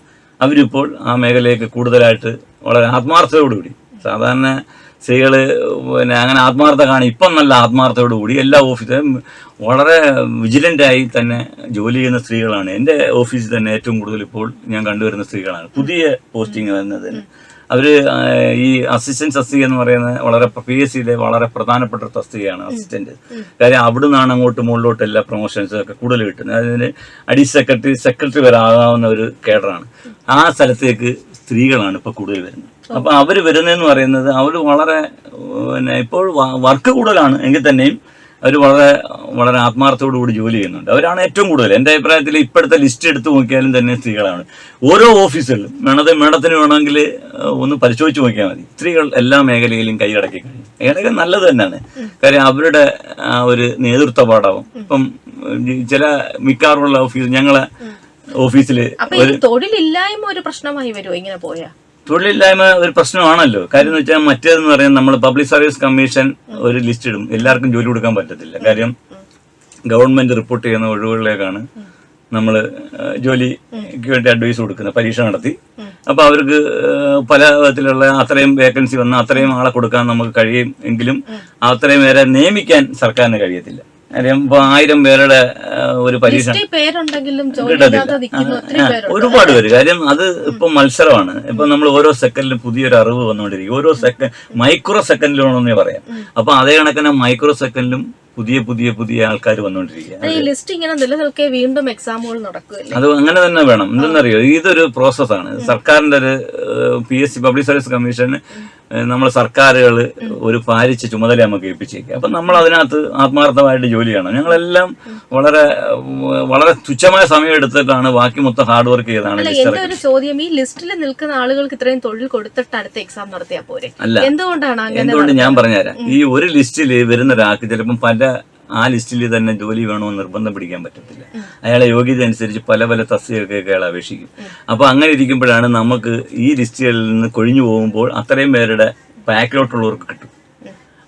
S2: അവരിപ്പോൾ ആ മേഖലയൊക്കെ കൂടുതലായിട്ട് വളരെ ആത്മാർത്ഥതയോടുകൂടി സാധാരണ സ്ത്രീകൾ പിന്നെ അങ്ങനെ ആത്മാർത്ഥ കാണും ഇപ്പം നല്ല ആത്മാർത്ഥയോടുകൂടി എല്ലാ ഓഫീസും വളരെ വിജിലന്റായി തന്നെ ജോലി ചെയ്യുന്ന സ്ത്രീകളാണ്. എന്റെ ഓഫീസിൽ തന്നെ ഏറ്റവും കൂടുതൽ ഇപ്പോൾ ഞാൻ കണ്ടുവരുന്ന സ്ത്രീകളാണ്. പുതിയ പോസ്റ്റിംഗ് വരുന്നതിന് അവർ ഈ അസിസ്റ്റന്റ് തസ്തിക എന്ന് പറയുന്നത് വളരെ പി എസ് സിയിലെ വളരെ പ്രധാനപ്പെട്ട തസ്തികയാണ് അസിസ്റ്റന്റ്. കാര്യം അവിടെ നിന്നാണ് അങ്ങോട്ട് മുകളിലോട്ട് എല്ലാ പ്രൊമോഷൻസും ഒക്കെ കൂടുതൽ കിട്ടുന്നത്. അതിന് അടി സെക്രട്ടറി സെക്രട്ടറി വരെ ആകാവുന്ന ഒരു കേഡറാണ്. ആ സ്ഥലത്തേക്ക് സ്ത്രീകളാണ് ഇപ്പോൾ കൂടുതൽ വരുന്നത്. അപ്പൊ അവർ വരുന്നതെന്ന് പറയുന്നത് അവർ വളരെ പിന്നെ ഇപ്പോൾ വർക്ക് കൂടുതലാണ് എങ്കിൽ തന്നെയും അവർ വളരെ വളരെ ആത്മാർത്ഥത്തോടുകൂടി ജോലി ചെയ്യുന്നുണ്ട്. അവരാണ് ഏറ്റവും കൂടുതൽ. എന്റെ അഭിപ്രായത്തിൽ ഇപ്പോഴത്തെ ലിസ്റ്റ് എടുത്ത് നോക്കിയാലും തന്നെ സ്ത്രീകളാണ്. ഓരോ ഓഫീസുകളിലും വേണത് മേഡത്തിന് വേണമെങ്കിൽ ഒന്ന് പരിശോധിച്ച് നോക്കിയാൽ മതി. സ്ത്രീകൾ എല്ലാ മേഖലയിലും കൈയടക്കി കഴിഞ്ഞു. ഏതൊക്കെ നല്ലത് തന്നെയാണ്. കാര്യം അവരുടെ ആ ഒരു നേതൃത്വ പാഠവും ഇപ്പം ചില മിക്കാറുള്ള ഓഫീസ് ഞങ്ങളെ ഓഫീസിൽ
S1: തൊഴിലില്ലായ്മ ഒരു പ്രശ്നമായി വരുമോ ഇങ്ങനെ പോയാ?
S2: തൊഴിലില്ലായ്മ ഒരു പ്രശ്നമാണല്ലോ. കാര്യം എന്ന് വെച്ചാൽ മറ്റേതെന്ന് പറയാൻ നമ്മൾ പബ്ലിക് സർവീസ് കമ്മീഷൻ ഒരു ലിസ്റ്റ് ഇടും. എല്ലാവർക്കും ജോലി കൊടുക്കാൻ പറ്റത്തില്ല. കാര്യം ഗവൺമെന്റ് റിപ്പോർട്ട് ചെയ്യുന്ന ഒഴിവുകളിലേക്കാണ് നമ്മൾ ജോലിക്ക് വേണ്ടി അഡ്വൈസ് കൊടുക്കുന്നത് പരീക്ഷ നടത്തി. അപ്പൊ അവർക്ക് പല വിധത്തിലുള്ള അത്രയും വേക്കൻസി വന്ന അത്രയും ആളെ കൊടുക്കാൻ നമുക്ക് കഴിയും എങ്കിലും അത്രയും പേരെ നിയമിക്കാൻ സർക്കാരിന് കഴിയത്തില്ല. ആയിരം പേരുടെ ഒരു പരീക്ഷ ഒരുപാട് പേര്. കാര്യം അത് ഇപ്പൊ മത്സരമാണ്. ഇപ്പൊ നമ്മൾ ഓരോ സെക്കൻഡിലും പുതിയൊരു അറിവ് വന്നുകൊണ്ടിരിക്കും. ഓരോ സെക്കൻഡ് മൈക്രോ സെക്കൻഡിലാണെന്നേ പറയാം. അപ്പൊ അതേ കണക്കിന് മൈക്രോ സെക്കൻഡിലും പുതിയ പുതിയ പുതിയ ആൾക്കാർ വന്നുകൊണ്ടിരിക്കുക
S1: വീണ്ടും എക്സാമുകൾ
S2: അത് അങ്ങനെ തന്നെ വേണം. എന്തെന്നറിയോ ഇതൊരു പ്രോസസ്സാണ് സർക്കാരിന്റെ ഒരു P S C public service commission നമ്മൾ സർക്കാരുകൾ ഒരു പാലിച്ച ചുമതല നമുക്ക് ഏൽപ്പിച്ചേക്കുക അപ്പം നമ്മൾ അതിനകത്ത് ആത്മാർത്ഥമായിട്ട് ജോലി ചെയ്യണം. ഞങ്ങളെല്ലാം വളരെ വളരെ തുച്ഛമായ സമയം എടുത്തിട്ടാണ് ബാക്കി മൊത്തം ഹാർഡ് വർക്ക് ചെയ്താണ്
S1: എന്റെ ഒരു ചോദ്യം ഈ ലിസ്റ്റിൽ നിൽക്കുന്ന ആളുകൾക്ക് ഇത്രയും തൊഴിൽ കൊടുത്തിട്ട് അടുത്ത എക്സാം നടത്തിയാൽ പോരെ?
S2: അല്ല.
S1: എന്തുകൊണ്ടാണ്
S2: എന്തുകൊണ്ട് ഞാൻ പറഞ്ഞുതരാം. ഈ ഒരു ലിസ്റ്റിൽ വരുന്ന ഒരാൾക്ക് ചിലപ്പം പല ആ ലിസ്റ്റിൽ തന്നെ ജോലി വേണമെന്ന് നിർബന്ധം പിടിക്കാൻ പറ്റത്തില്ല. അയാളെ യോഗ്യത അനുസരിച്ച് പല പല തസ്തികയൊക്കെ അയാൾ അപേക്ഷിക്കും. അപ്പൊ അങ്ങനെ ഇരിക്കുമ്പോഴാണ് നമുക്ക് ഈ ലിസ്റ്റുകളിൽ നിന്ന് കൊഴിഞ്ഞു പോകുമ്പോൾ അത്രയും പേരുടെ ബാക്കിലോട്ടുള്ളവർക്ക് കിട്ടും.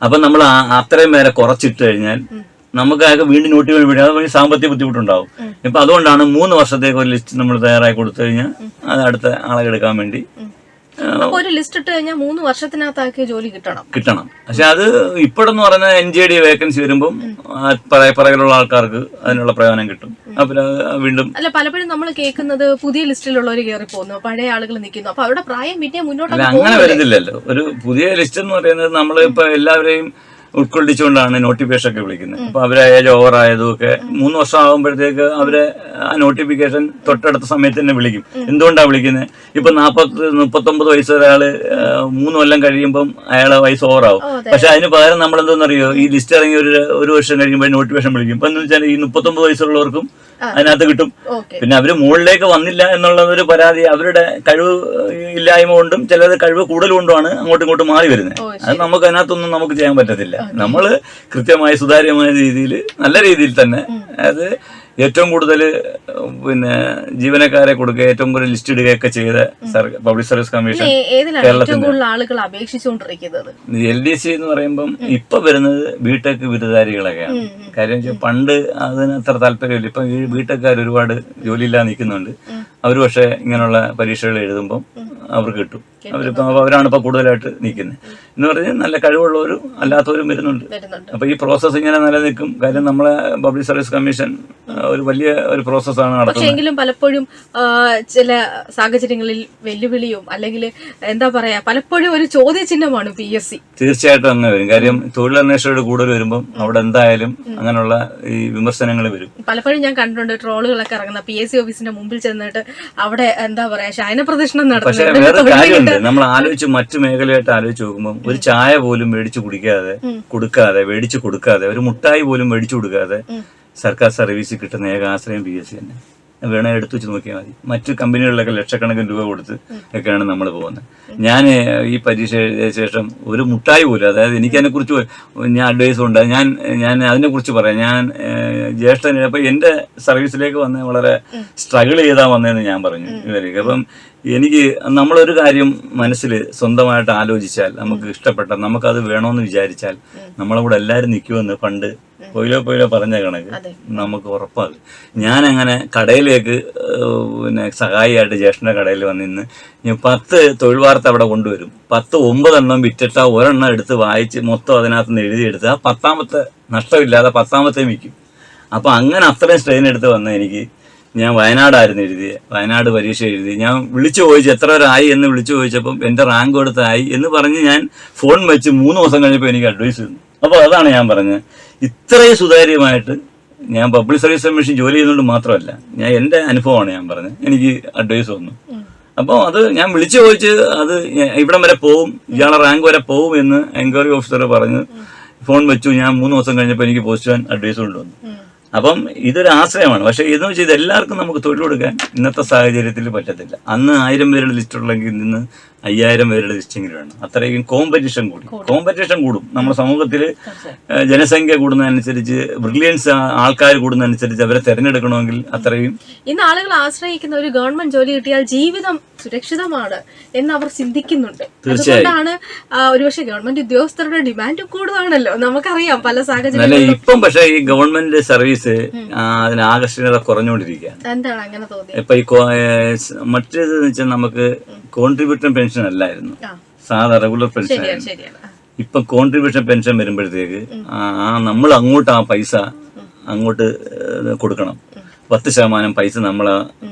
S2: അപ്പൊ നമ്മൾ അത്രയും പേരെ കുറച്ചിട്ട് കഴിഞ്ഞാൽ നമുക്ക് അയാൾക്ക് വീണ്ടും നോട്ടിഫിക്കേഷൻ വിടുക. അത് സാമ്പത്തിക ബുദ്ധിമുട്ടുണ്ടാവും. ഇപ്പൊ അതുകൊണ്ടാണ് മൂന്ന് വർഷത്തേക്ക് ഒരു ലിസ്റ്റ് നമ്മൾ തയ്യാറായി കൊടുത്തു കഴിഞ്ഞാൽ അത് അടുത്ത ആളെ എടുക്കാൻ വേണ്ടി
S1: അപ്പൊ ഒരു ലിസ്റ്റ് ഇട്ട് കഴിഞ്ഞാൽ മൂന്ന് വർഷത്തിനകത്താക്കിയ ജോലി കിട്ടണം.
S2: കിട്ടണം. പക്ഷെ അത് ഇപ്പോഴെന്ന് പറയുന്ന എൻ ജി ഡി വേക്കൻസി വരുമ്പം പറയുള്ള ആൾക്കാർക്ക് അതിനുള്ള പ്രയോജനം കിട്ടും. അപ്പൊ വീണ്ടും
S1: അല്ല പലപ്പോഴും നമ്മൾ കേൾക്കുന്നത് പുതിയ ലിസ്റ്റിലുള്ളവർ കയറി പോകുന്നു പഴയ ആളുകൾ നിൽക്കുന്നു. അപ്പൊ അവരുടെ പ്രായം പിന്നെ മുന്നോട്ട്
S2: അങ്ങനെ വരുന്നില്ലല്ലോ ഒരു പുതിയ ലിസ്റ്റ് എന്ന് പറയുന്നത് നമ്മൾ ഇപ്പൊ എല്ലാവരെയും ഉൾക്കൊള്ളിച്ചുകൊണ്ടാണ് നോട്ടിഫിക്കേഷൻ ഒക്കെ വിളിക്കുന്നത്. അപ്പൊ അവരെ ഏജ് ഓവർ ആയതും ഒക്കെ മൂന്ന് വർഷം ആകുമ്പോഴത്തേക്ക് അവരെ ആ നോട്ടിഫിക്കേഷൻ തൊട്ടടുത്ത സമയത്ത് തന്നെ വിളിക്കും. എന്തുകൊണ്ടാണ് വിളിക്കുന്നത് ഇപ്പൊ നാപ്പത്തി മുപ്പത്തൊമ്പത് വയസ്സ് ഒരാൾ മൂന്ന് കൊല്ലം കഴിയുമ്പം അയാളെ വയസ്സ് ഓവറാവും പക്ഷെ അതിന് പകരം നമ്മൾ എന്താണെന്നറിയോ ഈ ലിസ്റ്റ് ഇറങ്ങി ഒരു ഒരു വർഷം കഴിയുമ്പോൾ നോട്ടിഫിക്കേഷൻ വിളിക്കും. ഇപ്പൊ എന്ന് വെച്ചാൽ ഈ മുപ്പത്തൊമ്പത് വയസ്സുള്ളവർക്കും അതിനകത്ത് കിട്ടും. പിന്നെ അവർ മുകളിലേക്ക് വന്നില്ല എന്നുള്ളത് ഒരു പരാതി അവരുടെ കഴിവ് ഇല്ലായ്മ കൊണ്ടും ചിലത് കഴിവ് കൂടുതൽ കൊണ്ടുമാണ് അങ്ങോട്ടും ഇങ്ങോട്ടും മാറി വരുന്നത് അത് നമുക്ക് അതിനകത്തൊന്നും നമുക്ക് ചെയ്യാൻ പറ്റത്തില്ല. നമ്മൾ കൃത്യമായി സുതാര്യമായ രീതിയിൽ നല്ല രീതിയിൽ തന്നെ അത് ഏറ്റവും കൂടുതൽ പിന്നെ ജീവനക്കാരെ കൊടുക്കുക ഏറ്റവും കൂടുതൽ ലിസ്റ്റ് ഇടുകയൊക്കെ ചെയ്ത public service commission L D C എന്ന് പറയുമ്പം ഇപ്പൊ വരുന്നത് ബിടെക് ബിരുദധാരികളൊക്കെയാണ്. കാര്യം വെച്ചാൽ പണ്ട് അതിന് അത്ര താല്പര്യമില്ല. ഇപ്പൊ ഈ ബിടെക്കാർ ഒരുപാട് ജോലിയില്ലാതെ നിൽക്കുന്നുണ്ട്. അവർ പക്ഷേ ഇങ്ങനെയുള്ള പരീക്ഷകൾ എഴുതുമ്പം അവർക്ക് കിട്ടും. അവരിപ്പോ അവരാണ് ഇപ്പൊ കൂടുതലായിട്ട് നിൽക്കുന്നത് എന്ന് പറഞ്ഞാൽ നല്ല കഴിവുള്ളവരും അല്ലാത്തവരും വരുന്നുണ്ട്.
S1: വരുന്നുണ്ട്.
S2: അപ്പൊ ഈ പ്രോസസ്സ് ഇങ്ങനെ നിലനിൽക്കും. കാര്യം നമ്മളെ പബ്ലിക് സർവീസ് കമ്മീഷൻ ഒരു വലിയ ഒരു പ്രോസസ്സാണ്
S1: എങ്കിലും പലപ്പോഴും ചില സാഹചര്യങ്ങളിൽ വെല്ലുവിളിയും അല്ലെങ്കിൽ എന്താ പറയാ പലപ്പോഴും ഒരു ചോദ്യചിഹ്നമാണ് പി എസ് സി
S2: തീർച്ചയായിട്ടും അങ്ങനെ വരും. കാര്യം തൊഴിലന്വേഷകരുടെ കൂടുതൽ വരുമ്പോൾ അവിടെ എന്തായാലും അങ്ങനെയുള്ള ഈ വിമർശനങ്ങൾ വരും.
S1: പലപ്പോഴും ഞാൻ കണ്ടിട്ടുണ്ട് ട്രോളുകളൊക്കെ ഇറങ്ങുന്ന പി എസ് സി ഓഫീസിന്റെ മുമ്പിൽ ചെന്നിട്ട് അവിടെ എന്താ പറയാ ശയന പ്രദർശനം നടത്തുന്നത്.
S2: കാര്യമുണ്ട് നമ്മൾ ആലോചിച്ച് മറ്റു മേഖലയായിട്ട് ആലോചിച്ച് നോക്കുമ്പോൾ ഒരു ചായ പോലും മേടിച്ചു കുടിക്കാതെ കൊടുക്കാതെ മേടിച്ചു കൊടുക്കാതെ ഒരു മുട്ടായി പോലും മേടിച്ചു കൊടുക്കാതെ സർക്കാർ സർവീസിൽ കിട്ടുന്ന ഏക ആശ്രയം പി എസ് സി തന്നെ. വേണേ എടുത്തു വെച്ച് നോക്കിയാൽ മതി. മറ്റു കമ്പനികളിലൊക്കെ ലക്ഷക്കണക്കിന് രൂപ കൊടുത്ത് ഒക്കെയാണ് നമ്മൾ പോകുന്നത്. ഞാൻ ഈ പരീക്ഷ ശേഷം ഒരു മുട്ടായി പോലും അതായത് എനിക്കതിനെ കുറിച്ച് ഞാൻ അഡ്വൈസ് ഉണ്ട്. ഞാൻ ഞാൻ അതിനെക്കുറിച്ച് പറയാം. ഞാൻ ജ്യേഷ്ഠൻ അപ്പം എന്റെ സർവീസിലേക്ക് വന്ന് വളരെ സ്ട്രഗിൾ ചെയ്താ വന്നതെന്ന് ഞാൻ പറഞ്ഞു ഇവർക്ക് അപ്പം എനിക്ക് നമ്മളൊരു കാര്യം മനസ്സിൽ സ്വന്തമായിട്ട് ആലോചിച്ചാൽ നമുക്ക് ഇഷ്ടപ്പെട്ട നമുക്കത് വേണമെന്ന് വിചാരിച്ചാൽ നമ്മളെ കൂടെ എല്ലാവരും നിൽക്കുമെന്ന് പണ്ട് പൊയിലോ പൊയിലോ പറഞ്ഞ കണക്ക്. നമുക്ക് ഉറപ്പാകും ഞാനങ്ങനെ കടയിലേക്ക് പിന്നെ സഹായിയായിട്ട് ജ്യേഷ്ഠന്റെ കടയിൽ വന്നിന്ന് ഞാൻ പത്ത് തൊഴിൽ വാർത്ത അവിടെ കൊണ്ടുവരും. പത്ത് ഒമ്പതെണ്ണം വിറ്റിട്ട് ഒരെണ്ണം എടുത്ത് വായിച്ച് മൊത്തം അതിനകത്ത് നിന്ന് എഴുതിയെടുത്ത് ആ പത്താമത്തെ നഷ്ടമില്ലാതെ പത്താമത്തെ വിൽക്കും. അപ്പോൾ അങ്ങനെ അത്രയും സ്ട്രെയിൻ എടുത്ത് വന്ന എനിക്ക് ഞാൻ വയനാടായിരുന്നു എഴുതിയത് വയനാട് പരീക്ഷ എഴുതി. ഞാൻ വിളിച്ചു ചോദിച്ചു എത്ര പേരായി എന്ന് വിളിച്ചു ചോദിച്ചപ്പം എന്റെ റാങ്ക് കൊടുത്തായി എന്ന് പറഞ്ഞ് ഞാൻ ഫോൺ വെച്ച് മൂന്ന് ദിവസം കഴിഞ്ഞപ്പോൾ എനിക്ക് അഡ്വൈസ് തന്നു. അപ്പോൾ അതാണ് ഞാൻ പറഞ്ഞത്. ഇത്രയും സുതാര്യമായിട്ട് ഞാൻ പബ്ലിക് സർവീസ് കമ്മീഷൻ ജോലി ചെയ്യുന്നതുകൊണ്ട് മാത്രമല്ല ഞാൻ എന്റെ അനുഭവമാണ് ഞാൻ പറഞ്ഞത്. എനിക്ക് അഡ്വൈസ് വന്നു അപ്പോൾ അത് ഞാൻ വിളിച്ചു ചോദിച്ച് അത് ഇവിടം വരെ പോവും ഇയാളെ റാങ്ക് വരെ പോവും എന്ന് എൻക്വയറി ഓഫീസർ പറഞ്ഞ് ഫോൺ വെച്ചു. ഞാൻ മൂന്ന് ദിവസം കഴിഞ്ഞപ്പോൾ എനിക്ക് പോസ്റ്റ് ചെയ്യാൻ അഡ്വൈസ് കൊണ്ടുവന്നു. അപ്പം ഇതൊരു ആശ്രയമാണ്. പക്ഷെ ഇതെന്ന് വെച്ചാൽ ഇത് എല്ലാവർക്കും നമുക്ക് തൊഴിൽ കൊടുക്കാൻ ഇന്നത്തെ സാഹചര്യത്തിൽ പറ്റത്തില്ല. അന്ന് ആയിരം പേരുടെ ലിസ്റ്റ് ഉള്ളെങ്കിൽ ഇന്ന് അയ്യായിരം പേരുടെ ലിസ്റ്റിംഗിൽ വേണം. അത്രയും കോമ്പറ്റീഷൻ കൂടി. കോമ്പറ്റീഷൻ കൂടും. നമ്മുടെ സമൂഹത്തിൽ ജനസംഖ്യ കൂടുന്നതനുസരിച്ച് ബ്രില്യൻസ് ആൾക്കാർ കൂടുന്നതനുസരിച്ച് അവരെ തെരഞ്ഞെടുക്കണമെങ്കിൽ അത്രയും
S1: ഇന്ന് ആളുകൾ ആശ്രയിക്കുന്ന ഒരു ഗവൺമെന്റ് ജോലി കിട്ടിയാൽ ജീവിതം സുരക്ഷിതമാണ് എന്ന് അവർ ചിന്തിക്കുന്നുണ്ട്. അതുകൊണ്ടാണ് ഒരുപക്ഷെ ഗവൺമെന്റ് ഉദ്യോഗസ്ഥരുടെ ഡിമാൻഡ് കൂടുതലാണല്ലോ. നമുക്കറിയാം പല സാഹചര്യങ്ങളും
S2: ഇപ്പം പക്ഷേ ഈ ഗവൺമെന്റ് സർവീസ് അതിന് ആകർഷണീയത കുറഞ്ഞുകൊണ്ടിരിക്കുകയാണ്.
S1: എന്താണ് അങ്ങനെ തോന്നിയത്?
S2: ഇപ്പൊ ഈ മറ്റേത് വെച്ചാൽ നമുക്ക് കോൺട്രിബ്യൂട്ടർ പെൻഷൻ അല്ലായിരുന്നു.
S1: ആ.
S2: സാധാ റെഗുലർ പെൻഷൻ ആയിരുന്നു. ഇപ്പൊ കോൺട്രിബ്യൂഷൻ പെൻഷൻ വരുമ്പോഴത്തേക്ക് ആ നമ്മൾ അങ്ങോട്ട് ആ പൈസ അങ്ങോട്ട് കൊടുക്കണം. പത്ത് ശതമാനം പൈസ നമ്മൾ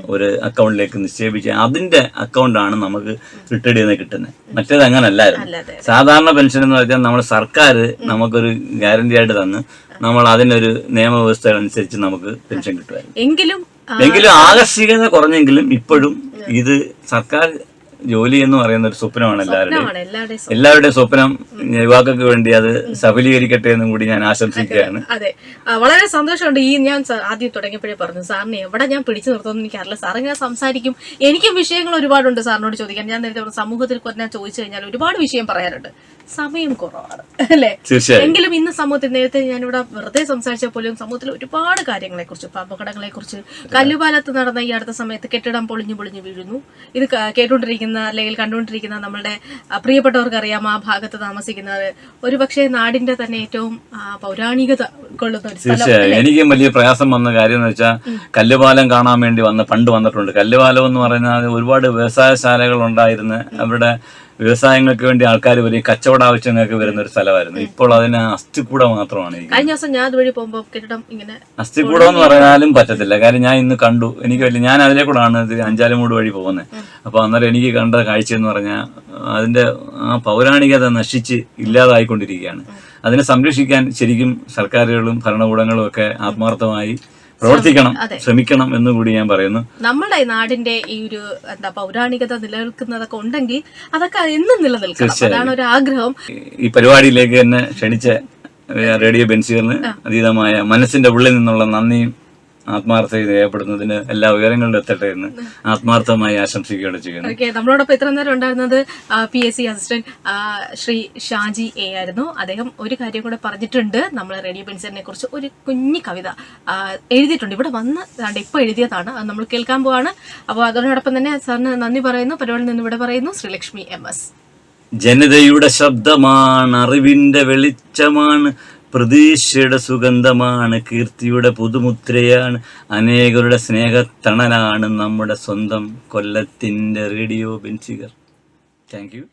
S2: ഒരു അക്കൗണ്ടിലേക്ക് നിക്ഷേപിച്ച് അതിന്റെ അക്കൗണ്ടാണ് നമുക്ക് റിട്ടയർഡ് ചെയ്യുന്നത് കിട്ടുന്നത്. മറ്റേത് അങ്ങനെ അല്ലായിരുന്നു.
S1: അല്ലാതെ
S2: സാധാരണ പെൻഷൻ എന്ന് പറഞ്ഞാൽ നമ്മൾ സർക്കാർ നമുക്കൊരു ഗ്യാരണ്ടി ആയിട്ട് തന്ന് നമ്മൾ അതിനൊരു നിയമവ്യവസ്ഥ അനുസരിച്ച് നമുക്ക് പെൻഷൻ കിട്ടുമായിരുന്നു.
S1: എങ്കിലും
S2: എങ്കിലും ആകർഷികത കുറഞ്ഞെങ്കിലും ഇപ്പോഴും ഇത് സർക്കാർ ജോലി എന്ന് പറയുന്ന ഒരു സ്വപ്നമാണ് എല്ലാവരുടെയും.
S1: എല്ലാവരുടെയും സ്വപ്നം.
S2: യുവാക്കൾക്ക് വേണ്ടി അത് സഫലീകരിക്കട്ടെ എന്നും കൂടി ഞാൻ ആശംസിക്കുകയാണ്.
S1: അതെ വളരെ സന്തോഷമുണ്ട്. ഈ ഞാൻ ആദ്യം തുടങ്ങിയപ്പോഴേ പറഞ്ഞു സാറിനെ എവിടെ ഞാൻ പിടിച്ചു നിർത്തുമെന്ന് എനിക്കറിയില്ല. സാർ ഇങ്ങനെ സംസാരിക്കും. എനിക്കും വിഷയങ്ങൾ ഒരുപാടുണ്ട് സാറിനോട് ചോദിക്കാൻ. ഞാൻ നേരത്തെ പറഞ്ഞു സമൂഹത്തിൽ ഞാൻ ചോദിച്ചു കഴിഞ്ഞാൽ ഒരുപാട് വിഷയം പറയാറുണ്ട് സമയം കുറവാണ് അല്ലേ? എങ്കിലും ഇന്ന് സമൂഹത്തിൽ നേരത്തെ ഞാനിവിടെ വെറുതെ സംസാരിച്ച പോലും സമൂഹത്തിൽ ഒരുപാട് കാര്യങ്ങളെ കുറിച്ച് അപകടങ്ങളെ കുറിച്ച് കല്ലുപാലത്ത് നടന്ന ഈ അടുത്ത സമയത്ത് കെട്ടിടം പൊളിഞ്ഞു പൊളിഞ്ഞു വീഴുന്നു. ഇത് ക- കേട്ടുകൊണ്ടിരിക്കുന്ന അല്ലെങ്കിൽ കണ്ടുകൊണ്ടിരിക്കുന്ന നമ്മളുടെ പ്രിയപ്പെട്ടവർക്കറിയാം പ്രിയപ്പെട്ടവർക്ക് അറിയാം ആ ഭാഗത്ത് താമസിക്കുന്നത്. ഒരുപക്ഷെ നാടിന്റെ തന്നെ ഏറ്റവും പൗരാണികത കൊള്ളുന്ന ഒരു സ്ഥലം
S2: തീർച്ചയായും. എനിക്കും വലിയ പ്രയാസം വന്ന കാര്യം എന്ന് വെച്ചാൽ കല്ലുപാലം കാണാൻ വേണ്ടി വന്ന് പണ്ട് വന്നിട്ടുണ്ട്. കല്ലുപാലം എന്ന് പറയുന്നത് ഒരുപാട് വ്യവസായശാലകൾ ഉണ്ടായിരുന്നു. അവരുടെ വ്യവസായങ്ങൾക്ക് വേണ്ടി ആൾക്കാർ വരും കച്ചവട ആവശ്യങ്ങൾക്ക് വരുന്ന ഒരു സ്ഥലമായിരുന്നു. ഇപ്പോൾ അതിന് അസ്ഥിക്കൂട മാത്രമാണ്
S1: കഴിഞ്ഞ ദിവസം ഞാൻ അതുവഴി പോകുമ്പോൾ കെട്ടിടം ഇങ്ങനെ
S2: അസ്ഥികൂടം എന്ന് പറഞ്ഞാലും പറ്റത്തില്ല. കാര്യം ഞാൻ ഇന്ന് കണ്ടു. എനിക്ക് വലിയ ഞാൻ അതിലെ കൂടാണ് അഞ്ചാലുമൂട് വഴി പോകുന്നത് അപ്പൊ അന്നേരം എനിക്ക് കണ്ട കാഴ്ച എന്ന് പറഞ്ഞാൽ അതിന്റെ ആ പൗരാണികത നശിച്ച് ഇല്ലാതായിക്കൊണ്ടിരിക്കുകയാണ്. അതിനെ സംരക്ഷിക്കാൻ ശരിക്കും സർക്കാരുകളും ഭരണകൂടങ്ങളും ഒക്കെ ആത്മാർത്ഥമായി പ്രവർത്തിക്കണം. ശ്രമിക്കണം എന്ന് കൂടി ഞാൻ പറയുന്നു.
S1: നമ്മുടെ നാടിന്റെ ഈ ഒരു എന്താ പൗരാണികത നിലനിൽക്കുന്നതൊക്കെ ഉണ്ടെങ്കിൽ അതൊക്കെ എന്നും നിലനിൽക്കണം. അതാണ് ഒരു ആഗ്രഹം.
S2: ഈ പരിപാടിയിലേക്ക് എന്നെ ക്ഷണിച്ച റേഡിയോ ബെൻസീറിന് അതീതമായ മനസ്സിന്റെ ഉള്ളിൽ നിന്നുള്ള നന്ദിയും ആത്മാർത്ഥതയും രേഖപ്പെടുന്നതിന് എല്ലാ ഉയരങ്ങളിലും എത്തട്ടെ എന്ന് ആത്മാർത്ഥമായി ആശംസിക്കുകയാണ് ചെയ്യുന്നത്.
S1: ഓക്കെ നമ്മളോടൊപ്പം ഇത്ര നേരം ഉണ്ടായിരുന്നത് P S C assistant Shri Shaji A ആയിരുന്നു. അദ്ദേഹം ഒരു കാര്യം കൂടെ പറഞ്ഞിട്ടുണ്ട്. നമ്മൾ റേഡിയോ പെൻസറിനെ കുറിച്ച് ഒരു കുഞ്ഞു കവിത എഴുതിയിട്ടുണ്ട്. ഇവിടെ വന്ന് ദാണ്ട് ഇപ്പൊ എഴുതിയതാണ്. അത് നമ്മൾ കേൾക്കാൻ പോവാണ്. അപ്പോൾ അതോടൊപ്പം തന്നെ സാറിന് നന്ദി പറയുന്നു. പരിപാടിയിൽ നിന്ന് ഇവിടെ പറയുന്നു ശ്രീലക്ഷ്മി എം എസ്.
S2: ജനതയുടെ ശബ്ദമാണ് അറിവിന്റെ വെളിച്ചമാണ്. പ്രതീക്ഷയുടെ സുഗന്ധമാണ് കീർത്തിയുടെ പുതുമുദ്രയാണ് അനേകരുടെ സ്നേഹത്തണലാണ് നമ്മുടെ സ്വന്തം കൊല്ലത്തിന്റെ റേഡിയോ ബെൻസികർ താങ്ക് യു